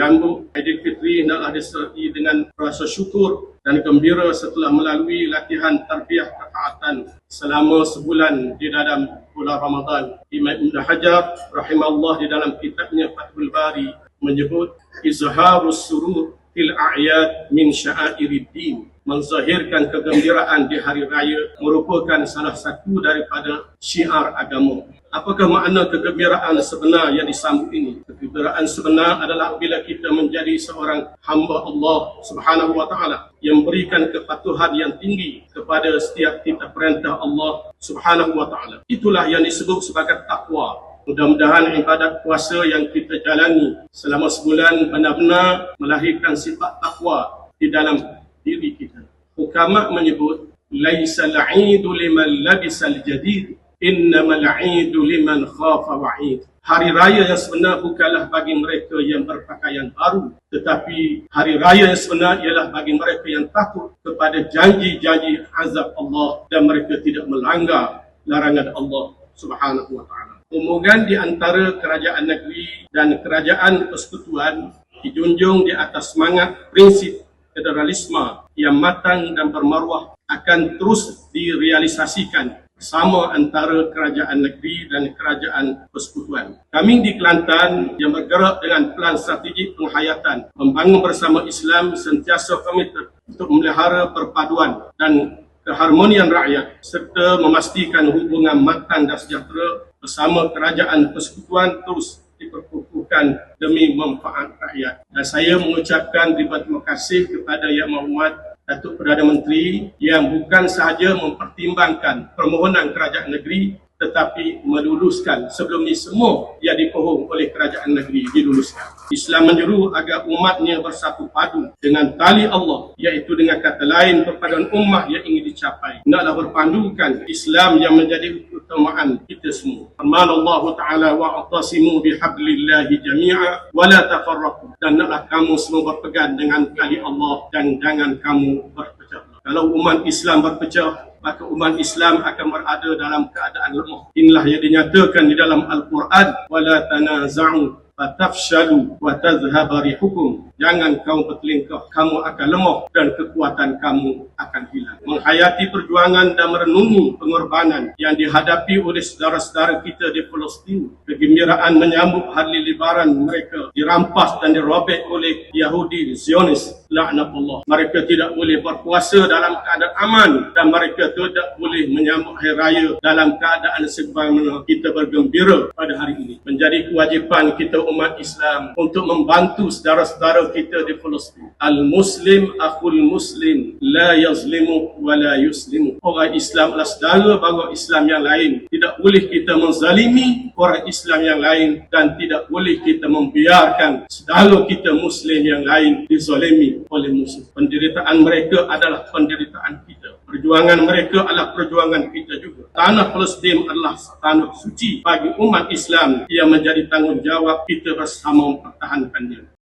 menyambut Aidilfitri hendaklah disertai dengan rasa syukur dan gembira setelah melalui latihan tarbiyah ketaatan selama sebulan di dalam bulan Ramadan. Imam Ibn Hajar rahimahullah di dalam kitabnya Fathul Bari menyebut izharus surur fil a'yad min sya'airid menzahirkan kegembiraan di hari raya merupakan salah satu daripada syiar agama. Apakah makna kegembiraan sebenar yang disambut ini? Kegembiraan sebenar adalah bila kita menjadi seorang hamba Allah Subhanahu wa taala yang berikan kepatuhan yang tinggi kepada setiap kita perintah Allah Subhanahu wa taala. Itulah yang disebut sebagai takwa. Mudah-mudahan ibadat puasa yang kita jalani selama sebulan benar-benar melahirkan sifat takwa di dalam diri kita. Hukama menyebut laisa al-'idu liman labisa al-jadid innamal 'idu liman khafa wa'id. Hari raya yang sebenar bukanlah bagi mereka yang berpakaian baru tetapi hari raya yang sebenar ialah bagi mereka yang takut kepada janji-janji azab Allah dan mereka tidak melanggar larangan Allah Subhanahu wa taala. Hubungan di antara kerajaan negeri dan kerajaan persekutuan dijunjung di atas semangat prinsip federalisme yang matang dan bermaruah akan terus direalisasikan sama antara kerajaan negeri dan kerajaan persekutuan. Kami di Kelantan yang bergerak dengan plan strategi penghayatan membangun bersama Islam sentiasa komited untuk memelihara perpaduan dan keharmonian rakyat serta memastikan hubungan matang dan sejahtera bersama kerajaan persekutuan terus diperkukuhkan demi manfaat rakyat. Dan saya mengucapkan terima kasih kepada Yang Mahmud Datuk Perdana Menteri yang bukan sahaja mempertimbangkan permohonan kerajaan negeri tetapi meluluskan sebelum ini semua yang dipohong oleh kerajaan negeri diluluskan. Islam menyeru agar umatnya bersatu padu dengan tali Allah iaitu dengan kata lain perpaduan ummah yang ingin dicapai. Hendaklah berpandukan Islam yang menjadi keutamaan kita semua. Firman Allah Taala wa atasimu bihablillahi jami'a wa la tafarraqu. Dan hendaklah kamu semua berpegang dengan tali Allah dan jangan kamu berpecah. Kalau umat Islam berpecah, maka umat Islam akan berada dalam keadaan lemah. Inilah yang dinyatakan di dalam Al-Quran. Wala tanaza'u fatafshalu wa tadhhaba rihukum. Jangan kamu bertelingkah kamu akan lemah dan kekuatan kamu akan hilang. Menghayati perjuangan dan merenungi pengorbanan yang dihadapi oleh saudara-saudara kita di Palestin. Kegembiraan menyambut hari lebaran mereka dirampas dan dirobek oleh Yahudi Zionis. Laknatullah mereka tidak boleh berpuasa dalam keadaan aman dan mereka tidak boleh menyambut hari raya dalam keadaan sebagaimana kita bergembira pada hari ini. Menjadi kewajipan kita umat Islam untuk membantu saudara-saudara kita di Palestin. Al-Muslim akhul Muslim la yazlimu wa la yuslimu. Orang Islam adalah saudara bagi Islam yang lain. Tidak boleh kita menzalimi orang Islam yang lain dan tidak boleh kita membiarkan saudara kita Muslim yang lain dizalimi oleh musuh. Penderitaan mereka adalah penderitaan kita. Perjuangan mereka adalah perjuangan kita juga. Tanah Palestin adalah tanah suci bagi umat Islam yang menjadi tanggungjawab kita bersama mempertahankannya.